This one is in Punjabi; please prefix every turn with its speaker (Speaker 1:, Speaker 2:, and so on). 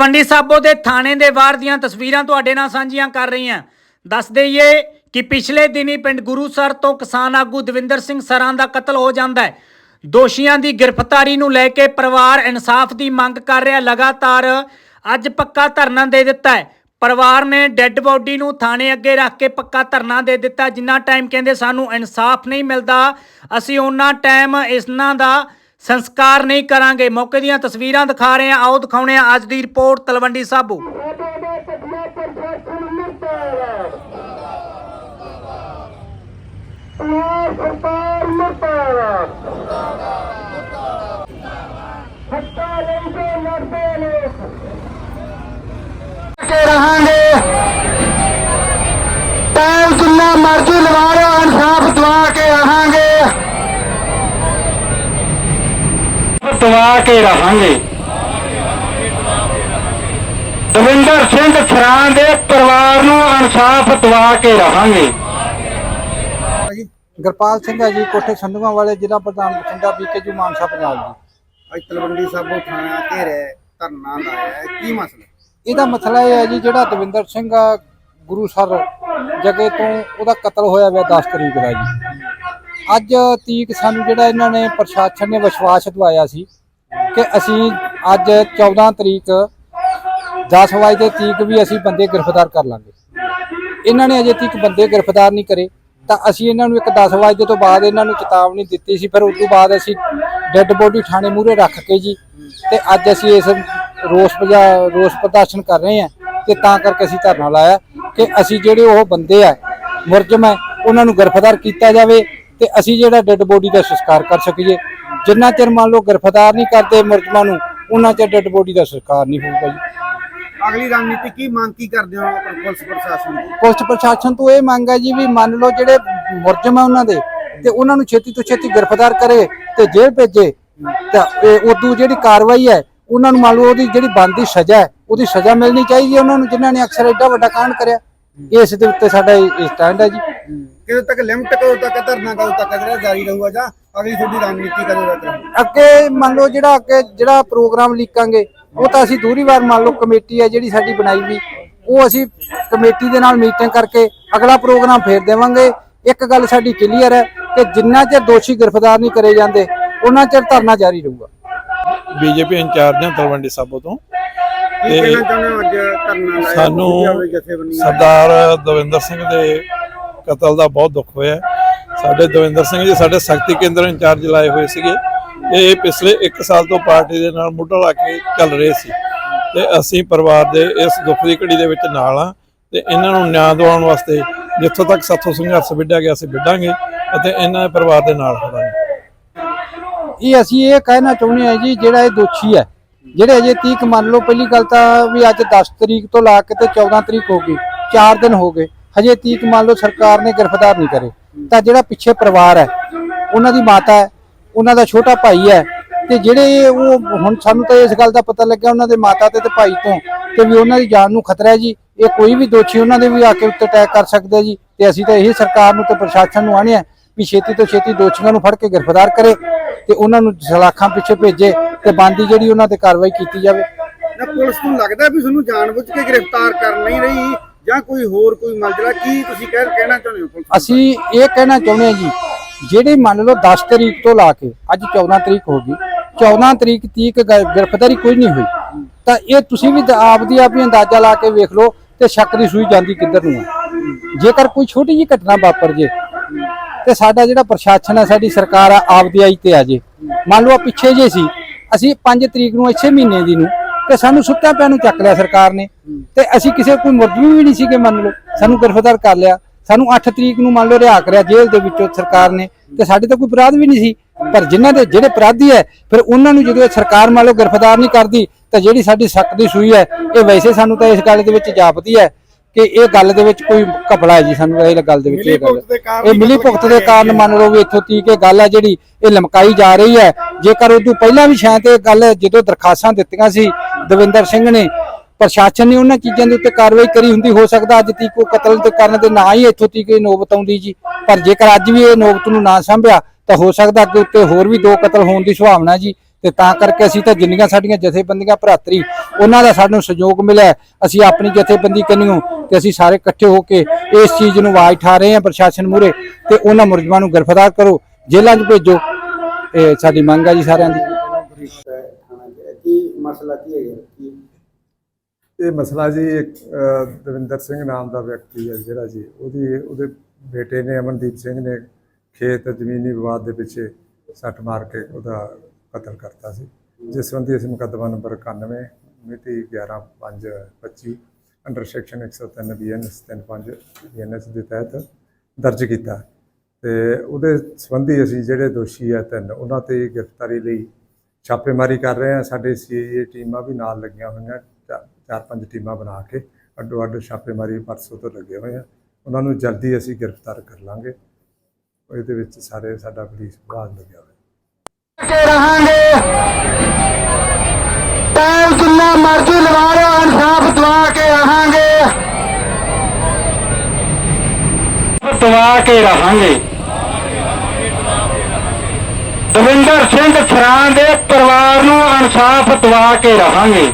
Speaker 1: ਤਲਵੰਡੀ ਸਾਬੋ ਦੇ ਥਾਣੇ ਦੇ ਬਾਹਰ ਦੀਆਂ ਤਸਵੀਰਾਂ ਤੁਹਾਡੇ ਨਾਲ ਸਾਂਝੀਆਂ ਕਰ ਰਹੀ ਹਾਂ। ਦੱਸ ਦਈਏ ਕਿ ਪਿਛਲੇ ਦਿਨੀ ਪਿੰਡ ਗੁਰੂਸਰ ਤੋਂ ਕਿਸਾਨ ਆਗੂ ਦਵਿੰਦਰ ਸਿੰਘ ਸਰਾਂ ਦਾ ਕਤਲ ਹੋ ਜਾਂਦਾ ਹੈ। ਦੋਸ਼ੀਆਂ ਦੀ ਗ੍ਰਿਫਤਾਰੀ ਨੂੰ ਲੈ ਕੇ ਪਰਿਵਾਰ ਇਨਸਾਫ ਦੀ ਮੰਗ ਕਰ ਰਿਹਾ, ਲਗਾਤਾਰ ਅੱਜ ਪੱਕਾ ਧਰਨਾ ਦੇ ਦਿੱਤਾ ਹੈ। ਪਰਿਵਾਰ ਨੇ ਡੈੱਡ ਬੋਡੀ ਨੂੰ ਥਾਣੇ ਅੱਗੇ ਰੱਖ ਕੇ ਪੱਕਾ ਧਰਨਾ ਦੇ ਦਿੱਤਾ, ਜਿੰਨਾ ਟਾਈਮ ਕਹਿੰਦੇ ਸਾਨੂੰ ਇਨਸਾਫ ਨਹੀਂ ਮਿਲਦਾ, ਅਸੀਂ ਉਹਨਾਂ ਟਾਈਮ ਇਸਨਾਂ ਦਾ ਸੰਸਕਾਰ ਨਹੀਂ ਕਰਾਂਗੇ ਮੌਕੇ ਦੀਆਂ ਤਸਵੀਰਾਂ ਦਿਖਾ ਰਹੇ ਹਾਂ ਆਓ ਦਿਖਾਉਣੇ ਆ ਅੱਜ ਦੀ ਰਿਪੋਰਟ ਤਲਵੰਡੀ ਸਾਬੋ
Speaker 2: ਸਰਕਾਰ ਮੁਰਦਾਬਾਦ ਹੱਤਾ ਲੈਂਦੇ ਲੜਦੇ ਲੋਕ ਕੇ ਰਹਾਂਗੇ ਦਵਾ ਕੇ ਰਹਾਂਗੇ। ਦਵਿੰਦਰ ਸਿੰਘ ਸਰਾਂ ਦੇ ਪਰਿਵਾਰ ਨੂੰ ਇਨਸਾਫ ਦਵਾ ਕੇ ਰਹਾਂਗੇ।
Speaker 3: ਗੁਰਪਾਲ ਸਿੰਘ ਹੈ ਜੀ ਕੋਠੇ ਸੰਧੂਆਂ ਵਾਲੇ ਜ਼ਿਲ੍ਹਾ ਪ੍ਰਧਾਨ ਬਠਿੰਡਾ ਬੀਕੇਯੂ ਮਾਨਸਾ ਪੰਜਾਬ ਜੀ।
Speaker 4: ਅੱਜ ਤਲਵੰਡੀ ਸਾਬੋ ਥਾਣਾ ਘੇਰੇ ਧਰਨਾ ਲਾਇਆ ਹੈ। ਕੀ ਮਸਲਾ?
Speaker 3: ਇਹਦਾ ਮਸਲਾ ਇਹ ਹੈ ਜੀ ਜਿਹੜਾ ਦਵਿੰਦਰ ਸਿੰਘ ਆ ਗੁਰੂਸਰ ਜਗੇ ਤੋਂ ਉਹਦਾ ਕਤਲ ਹੋਇਆ ਹੋਇਆ 10 ਤਰੀਕ ਦਾ ਜੀ। ਅੱਜ ਤੀਕ ਸਾਨੂੰ ਜਿਹੜਾ ਇਹਨਾਂ ਨੇ ਪ੍ਰਸ਼ਾਸਨ ਨੇ ਵਿਸ਼ਵਾਸ ਦਿਵਾਇਆ ਸੀ ਕਿ ਅਸੀਂ ਅੱਜ 14 ਤਰੀਕ 10 ਵਜੇ ਦੇ ਤੀਕ ਵੀ ਅਸੀਂ ਬੰਦੇ ਗ੍ਰਿਫਤਾਰ ਕਰ ਲਾਂਗੇ। ਇਹਨਾਂ ਨੇ ਅਜੇ ਤੀਕ ਬੰਦੇ ਗ੍ਰਿਫਤਾਰ ਨਹੀਂ ਕਰੇ, ਤਾਂ ਅਸੀਂ ਇਹਨਾਂ ਨੂੰ ਇੱਕ 10 ਵਜੇ ਤੋਂ ਬਾਅਦ ਇਹਨਾਂ ਨੂੰ ਚੇਤਾਵਨੀ ਦਿੱਤੀ ਸੀ, ਫਿਰ ਉਸ ਤੋਂ ਬਾਅਦ ਅਸੀਂ ਡੈੱਡ ਬੋਡੀ ਥਾਣੇ ਮੂਹਰੇ ਰੱਖ ਕੇ ਜੀ, ਤੇ ਅੱਜ ਅਸੀਂ ਇਸ ਰੋਸ ਪ੍ਰਜਾ ਰੋਸ ਪ੍ਰਦਰਸ਼ਨ ਕਰ ਰਹੇ ਹਾਂ ਤੇ ਤਾਂ ਕਰਕੇ ਅਸੀਂ ਧਰਨਾ ਲਾਇਆ ਕਿ ਅਸੀਂ ਜਿਹੜੇ ਉਹ ਬੰਦੇ ਆ, ਮੁਰਜਮ ਹੈ, ਉਹਨਾਂ ਨੂੰ ਗ੍ਰਿਫਤਾਰ ਕੀਤਾ ਜਾਵੇ ਤੇ ਅਸੀਂ ਜਿਹੜਾ ਡੈੱਡ ਬੋਡੀ ਦਾ ਸੰਸਕਾਰ ਕਰ ਸਕੀਏ। ਜਿੰਨਾ ਚਿਰ ਮੰਨ ਲਓ ਗ੍ਰਿਫਤਾਰ ਨਹੀਂ ਕਰਦੇ ਮੁਰਜਮਾਂ ਨੂੰ ਉਹਨਾਂ ਚਿਰ ਡੈੱਡ ਬੋਡੀ ਦਾ ਸੰਸਕਾਰ ਨਹੀਂ ਹੋਊਗਾ ਜੀ।
Speaker 4: ਅਗਲੀ ਰਣਨੀਤੀ ਕੀ ਮੰਗ ਕੀ ਕਰਦੇ ਹੋ ਪੁਲਿਸ ਪ੍ਰਸ਼ਾਸਨ ਦੀ
Speaker 3: ਪੁਲਿਸ ਪ੍ਰਸ਼ਾਸਨ ਤੋਂ ਇਹ ਮੰਗ ਹੈ ਜੀ ਵੀ ਮੰਨ ਲਓ ਜਿਹੜੇ ਮੁਰਜਮ ਹੈ ਉਹਨਾਂ ਦੇ ਤੇ ਉਹਨਾਂ ਨੂੰ ਛੇਤੀ ਤੋਂ ਛੇਤੀ ਗ੍ਰਿਫਤਾਰ ਕਰੇ ਤੇ ਜੇਲ੍ਹ ਭੇਜੇ ਤਾਂ ਇਹ ਉਦੋਂ ਜਿਹੜੀ ਕਾਰਵਾਈ ਹੈ ਉਹਨਾਂ ਨੂੰ ਮੰਨ ਲਓ ਉਹਦੀ ਜਿਹੜੀ ਬਣਦੀ ਸਜ਼ਾ ਹੈ ਉਹਦੀ ਸਜ਼ਾ ਮਿਲਣੀ ਚਾਹੀਦੀ ਹੈ ਉਹਨਾਂ ਨੂੰ ਜਿਨ੍ਹਾਂ ਨੇ ਅਕਸਰ ਐਡਾ ਵੱਡਾ ਕਾਂਡ ਕਰਿਆ। ਇਸ ਦੇ ਉੱਤੇ ਸਾਡਾ ਇਹ ਸਟੈਂਡ ਹੈ ਜੀ।
Speaker 4: ਕਿਦੋਂ ਤੱਕ ਲਿਮਟ ਕਦੋਂ ਤੱਕ ਧਰਨਾ ਕਦੋਂ ਤੱਕ ਜਿਹੜਾ ਜਾਰੀ ਰਹੂਗਾ ਜਾਂ ਅਗਲੀ ਤੁਹਾਡੀ ਰਣਨੀਤੀ ਕਦੋਂ ਤੱਕ
Speaker 3: ਅੱਗੇ ਮੰਨ ਲਓ ਜਿਹੜਾ ਅੱਗੇ ਜਿਹੜਾ ਪ੍ਰੋਗਰਾਮ ਲਿਖਾਂਗੇ ਉਹ ਤਾਂ ਅਸੀਂ ਦੂਰੀ ਵਾਰ ਮੰਨ ਲਓ ਕਮੇਟੀ ਹੈ ਜਿਹੜੀ ਸਾਡੀ ਬਣਾਈ ਵੀ ਉਹ ਅਸੀਂ ਕਮੇਟੀ ਦੇ ਨਾਲ ਮੀਟਿੰਗ ਕਰਕੇ ਅਗਲਾ ਪ੍ਰੋਗਰਾਮ ਫੇਰ ਦੇਵਾਂਗੇ। ਇੱਕ ਗੱਲ ਸਾਡੀ ਕਲੀਅਰ ਹੈ ਕਿ ਜਿੰਨਾ ਚਿਰ ਦੋਸ਼ੀ ਗ੍ਰਿਫਤਾਰ ਨਹੀਂ ਕਰੇ ਜਾਂਦੇ ਉਹਨਾਂ ਚਿਰ ਧਰਨਾ ਜਾਰੀ ਰਹੂਗਾ।
Speaker 5: ਬੀਜੇਪੀ ਇੰਚਾਰਜ ਹਾਂ ਤਲਵੰਡੀ ਸਾਬੋ ਤੋਂ। ਸਾਨੂੰ ਸਰਦਾਰ ਦਵਿੰਦਰ ਸਿੰਘ ਦੇ ਕਤਲ ਦਾ ਬਹੁਤ ਦੁੱਖ ਹੋਇਆ ਸਾਡੇ ਦਵਿੰਦਰ ਸਿੰਘ ਜੀ ਸਾਡੇ ਸ਼ਕਤੀ ਕੇਂਦਰ ਇੰਚਾਰਜ ਲਾਏ ਹੋਏ ਸੀਗੇ। ਇਹ ਪਿਛਲੇ 1 ਸਾਲ ਤੋਂ ਪਾਰਟੀ ਦੇ ਨਾਲ ਮੁੱਢ ਲਾ ਕੇ ਚੱਲ ਰਹੇ ਸੀ। ਤੇ ਅਸੀਂ ਪਰਿਵਾਰ ਦੇ ਇਸ ਦੁੱਖ ਦੀ ਘੜੀ ਦੇ ਵਿੱਚ ਨਾਲ ਆ ਤੇ ਇਹਨਾਂ ਨੂੰ ਨਿਆਂ ਦਿਵਾਉਣ ਵਾਸਤੇ ਜਿੱਥੋਂ ਤੱਕ ਸਾਥੋਂ ਸੰਘਰਸ਼ ਵਿੱਢਿਆ ਗਿਆ ਅਸੀਂ ਵਿੱਢਾਂਗੇ ਅਤੇ ਇਹਨਾਂ ਦੇ ਪਰਿਵਾਰ ਦੇ ਨਾਲ ਖੜਾਂਗੇ
Speaker 3: ਇਹ ਅਸੀਂ ਇਹ ਕਹਿਣਾ ਚਾਹੁੰਦੇ ਹਾਂ ਜੀ, ਜਿਹੜਾ ਇਹ ਦੋਸ਼ੀ ਹੈ, ਜਿਹੜੇ ਅਜੇ ਤੀਕ ਮੰਨ ਲਓ, ਪਹਿਲੀ ਗੱਲ ਤਾਂ ਵੀ ਅੱਜ 10 ਤਰੀਕ ਤੋਂ ਲਾ ਕੇ ਤੇ 14 ਤਰੀਕ ਹੋ ਗਈ 4 ਦਿਨ ਹੋ ਗਏ। ਹਜੇ ਤੀਕ ਮੰਨ ਲਓ ਸਰਕਾਰ ਨੇ ਗ੍ਰਿਫਤਾਰ ਨਹੀਂ ਕਰੇ। ਤਾਂ ਜਿਹੜਾ ਪਿੱਛੇ ਪਰਿਵਾਰ ਹੈ, ਉਹਨਾਂ ਦੀ ਮਾਤਾ ਹੈ, ਉਹਨਾਂ ਦਾ ਛੋਟਾ ਭਾਈ ਹੈ, ਤੇ ਜਿਹੜੇ ਉਹ ਹੁਣ ਸਾਨੂੰ ਤਾਂ ਇਸ ਗੱਲ ਦਾ ਪਤਾ ਲੱਗਿਆ, ਉਹਨਾਂ ਦੇ ਮਾਤਾ ਤੇ ਤੇ ਭਾਈ ਤੋਂ, ਤੇ ਵੀ ਉਹਨਾਂ ਦੀ ਜਾਨ ਨੂੰ ਖਤਰਾ ਹੈ ਜੀ। ਇਹ ਕੋਈ ਵੀ ਦੋਸ਼ੀ ਉਹਨਾਂ ਦੇ ਵੀ ਆ ਕੇ ਉੱਤੇ ਅਟੈਕ ਕਰ ਸਕਦਾ ਜੀ। ਤੇ ਅਸੀਂ ਤਾਂ ਇਹੀ ਸਰਕਾਰ ਨੂੰ ਤੇ ਪ੍ਰਸ਼ਾਸਨ ਨੂੰ ਆਣੇ ਆ ਵੀ ਛੇਤੀ ਤੋਂ ਛੇਤੀ ਦੋਸ਼ੀਆਂ ਨੂੰ ਫੜ ਕੇ ਗ੍ਰਿਫਤਾਰ ਕਰੇ ਤੇ ਉਹਨਾਂ ਨੂੰ ਸਲਾਖਾਂ ਪਿੱਛੇ ਭੇਜੇ ਤੇ ਬੰਦੀ ਜਿਹੜੀ ਉਹਨਾਂ ਤੇ ਕਾਰਵਾਈ ਕੀਤੀ ਜਾਵੇ।
Speaker 4: ਨਾ ਪੁਲਿਸ ਨੂੰ ਲੱਗਦਾ ਵੀ ਤੁਹਾਨੂੰ ਜਾਣਬੁੱਝ ਕੇ ਗ੍ਰਿਫਤਾਰ ਕਰ ਨਹੀਂ ਰਹੀ। ਜਾਂ ਕੋਈ ਹੋਰ ਕੋਈ ਮਲਜਲਾ ਕੀ ਤੁਸੀਂ ਕਹਿ ਕਹਿਣਾ ਚਾਹੁੰਦੇ ਹੋ ਪੁਲਿਸ
Speaker 3: ਅਸੀਂ ਇਹ ਕਹਿਣਾ ਚਾਹੁੰਦੇ ਹਾਂ ਜੀ, ਜਿਹੜੇ ਮੰਨ ਲਓ 10 ਤਰੀਕ ਤੋਂ ਲਾ ਕੇ ਅੱਜ 14 ਤਰੀਕ ਹੋ ਗਈ 14 ਤਰੀਕ ਤੀਕ ਗ੍ਰਿਫਤਾਰੀ ਕੋਈ ਨਹੀਂ ਹੋਈ। ਤਾਂ ਇਹ ਤੁਸੀਂ ਵੀ ਆਪਦੀ ਆਪ ਹੀ ਅੰਦਾਜ਼ਾ ਲਾ ਕੇ ਵੇਖ ਲਓ ਤੇ ਸ਼ੱਕ ਦੀ ਸੂਈ ਜਾਂਦੀ ਕਿੱਧਰ ਨੂੰ ਹੈ ਜੇਕਰ ਕੋਈ ਛੋਟੀ ਜਿਹੀ ਘਟਨਾ ਵਾਪਰ ਜੇ, ਤੇ ਸਾਡਾ ਜਿਹੜਾ ਪ੍ਰਸ਼ਾਸਨ ਹੈ, ਸਾਡੀ ਸਰਕਾਰ ਆ ਆਪਦੀ ਆਈ ਤੇ ਆ ਜੇ। ਮੰਨ ਲਓ ਪਿੱਛੇ ਜੇ ਸੀ, ਅਸੀਂ 5 ਤਰੀਕ ਨੂੰ ਇਸੇ ਮਹੀਨੇ ਦੀ ਨੂੰ ਤੇ ਸਾਨੂੰ ਸੁੱਤਿਆਂ ਪਿਆ ਨੂੰ ਚੱਕ ਲਿਆ ਸਰਕਾਰ ਨੇ ਤੇ ਅਸੀਂ ਕਿਸੇ ਕੋਈ ਮੁਰਦਮੀ ਵੀ ਨਹੀਂ ਸੀਗੇ ਮੰਨ ਲਓ। ਸਾਨੂੰ ਗ੍ਰਿਫਤਾਰ ਕਰ ਲਿਆ। ਸਾਨੂੰ 8 ਤਰੀਕ ਨੂੰ ਮੰਨ ਲਓ ਰਿਹਾ ਕਰਿਆ ਜੇਲ੍ਹ ਦੇ ਵਿੱਚੋਂ ਸਰਕਾਰ ਨੇ ਤੇ ਸਾਡੇ ਤਾਂ ਕੋਈ ਅਪਰਾਧ ਵੀ ਨਹੀਂ ਸੀ। ਪਰ ਜਿਨ੍ਹਾਂ ਦੇ ਜਿਹੜੇ ਅਪਰਾਧੀ ਹੈ, ਫਿਰ ਉਹਨਾਂ ਨੂੰ ਜਦੋਂ ਇਹ ਸਰਕਾਰ ਮੰਨ ਲਓ ਗ੍ਰਿਫਤਾਰ ਨਹੀਂ ਕਰਦੀ, ਤਾਂ ਜਿਹੜੀ ਸਾਡੀ ਸੱਕ ਦੀ ਸੂਈ ਹੈ, ਇਹ ਵੈਸੇ ਸਾਨੂੰ ਤਾਂ ਇਸ ਗੱਲ ਦੇ ਵਿੱਚ ਜਾਪਦੀ ਹੈ ਕਿ ਇਹ ਗੱਲ ਦੇ ਵਿੱਚ ਕੋਈ ਘਪਲਾ ਹੈ ਜੀ, ਸਾਨੂੰ ਇਹ ਗੱਲ ਦੇ ਵਿੱਚ ਇਹ ਗੱਲ ਇਹ ਮਿਲੀ ਭੁਗਤ ਦੇ ਕਾਰਨ ਮੰਨ ਲਓ ਵੀ ਇੱਥੋਂ ਤੀਕ ਇਹ ਗੱਲ ਹੈ ਜਿਹੜੀ, ਇਹ ਲਮਕਾਈ ਜਾ ਰਹੀ ਹੈ। ਜੇਕਰ ਉਦੋਂ ਪਹਿਲਾਂ ਵੀ ਸ਼ਾਇਦ ਇਹ ਗੱਲ ਜਦੋਂ ਦਰਖਾਸਤਾਂ ਦਿੱਤੀਆਂ ਸੀ, ਦਵਿੰਦਰ ਸਿੰਘ ਨੇ, ਪ੍ਰਸ਼ਾਸਨ ਨੇ ਉਹਨਾਂ ਚੀਜ਼ਾਂ ਦੇ ਉੱਤੇ ਕਾਰਵਾਈ ਕਰੀ ਹੁੰਦੀ, ਹੋ ਸਕਦਾ ਅੱਜ ਤੀਕ ਉਹ ਕਤਲ ਦੇ ਕਰਨ ਦੇ ਨਾ ਹੀ ਇੱਥੋਂ ਤੀਕ ਇਹ ਨੌਬਤ ਆਉਂਦੀ ਜੀ। ਪਰ ਜੇਕਰ ਅੱਜ ਵੀ ਇਹ ਨੋਬਤ ਨੂੰ ਨਾ ਸੰਭਿਆ, ਤਾਂ ਹੋ ਸਕਦਾ ਕਿ ਉੱਤੇ ਹੋਰ ਵੀ ਦੋ ਕਤਲ ਹੋਣ ਦੀ ਸੰਭਾਵਨਾ ਜੀ। ਤੇ ਤਾਂ ਕਰਕੇ ਅਸੀਂ ਤਾਂ ਜਿੰਨੀਆਂ ਸਾਡੀਆਂ ਜਥੇਬੰਦੀਆਂ ਭਰਾਤਰੀ, ਉਹਨਾਂ ਦਾ ਸਾਨੂੰ ਸਹਿਯੋਗ ਮਿਲਿਆ ਅਸੀਂ ਆਪਣੀ ਜਥੇਬੰਦੀ ਕੰਨਿਓ ਤੇ ਅਸੀਂ ਸਾਰੇ ਇਕੱਠੇ ਹੋ ਕੇ ਇਸ ਚੀਜ਼ ਨੂੰ ਆਵਾਜ਼ ਠਾ ਰਹੇ ਹਾਂ ਪ੍ਰਸ਼ਾਸਨ ਮੂਰੇ ਤੇ ਉਹਨਾਂ ਮੁਲਜ਼ਮਾਂ ਨੂੰ ਗ੍ਰਿਫਤਾਰ ਕਰੋ, ਜੇਲ੍ਹਾਂ 'ਚ ਭੇਜੋ। ਇਹ ਸਾਡੀ ਮੰਗ ਹੈ ਜੀ ਸਾਰਿਆਂ ਦੀ।
Speaker 4: ਮਸਲਾ ਕੀ ਹੈ
Speaker 6: ਇਹ ਮਸਲਾ ਜੀ ਇੱਕ ਦਵਿੰਦਰ ਸਿੰਘ ਨਾਮ ਦਾ ਵਿਅਕਤੀ ਹੈ ਜਿਹੜਾ ਜੀ, ਉਹਦੀ, ਉਹਦੇ ਬੇਟੇ ਨੇ ਅਮਨਦੀਪ ਸਿੰਘ ਨੇ ਖੇਤ ਜ਼ਮੀਨੀ ਵਿਵਾਦ ਦੇ ਪਿੱਛੇ ਸੱਟ ਮਾਰ ਕੇ ਉਹਦਾ ਕਤਲ ਕਰਤਾ ਸੀ। ਜਿਸ ਸੰਬੰਧੀ ਅਸੀਂ ਮੁਕੱਦਮਾ ਨੰਬਰ 91 ਮਿਤੀ 11/5/25 ਅੰਡਰ ਸੈਕਸ਼ਨ 103 ਬੀਐਨਐਸ 35 ਬੀਐਨਐਸ ਦੇ ਤਹਿਤ ਦਰਜ ਕੀਤਾ। ਤੇ ਉਹਦੇ ਸੰਬੰਧੀ ਅਸੀਂ ਜਿਹੜੇ ਦੋਸ਼ੀ ਆ ਤਿੰਨ, ਉਹਨਾਂ ਤੇ ਗ੍ਰਿਫਤਾਰੀ ਲਈ ਛਾਪੇਮਾਰੀ ਕਰ ਰਹੇ ਹਾਂ। ਸਾਡੇ ਸੀਏ ਟੀਮਾਂ ਵੀ ਨਾਲ ਲੱਗੀਆਂ ਹੋਈਆਂ ਚਾ- ਚਾਰ ਪੰਜ ਟੀਮਾਂ ਬਣਾ ਕੇ ਅੱਡੋ ਅੱਡ ਛਾਪੇਮਾਰੀ ਪਰਸੋਂ ਤੋਂ ਲੱਗੇ ਹੋਏ ਆ। ਉਹਨਾਂ ਨੂੰ ਜਲਦੀ ਅਸੀਂ ਗ੍ਰਿਫਤਾਰ ਕਰ ਲਾਂਗੇ। ਇਹਦੇ ਵਿੱਚ ਸਾਰੇ ਸਾਡਾ ਪੁਲਿਸ ਵਿਭਾਗ ਲੱਗਿਆ ਹੋਇਆ।
Speaker 2: ਕੇ ਰਹਾਂਗੇ। ਟਾਈਮ ਜਿੰਨਾ ਮਰਜ਼ੀ ਲਵਾ ਲਓ, ਇਨਸਾਫ ਦਵਾ ਕੇ ਰਹਾਂਗੇ। ਦਵਾ ਕੇ ਰਹਾਂਗੇ। ਦਵਿੰਦਰ ਸਿੰਘ ਸਰਾਂ ਦੇ ਪਰਿਵਾਰ ਨੂੰ ਇਨਸਾਫ ਦਵਾ ਕੇ ਰਹਾਂਗੇ।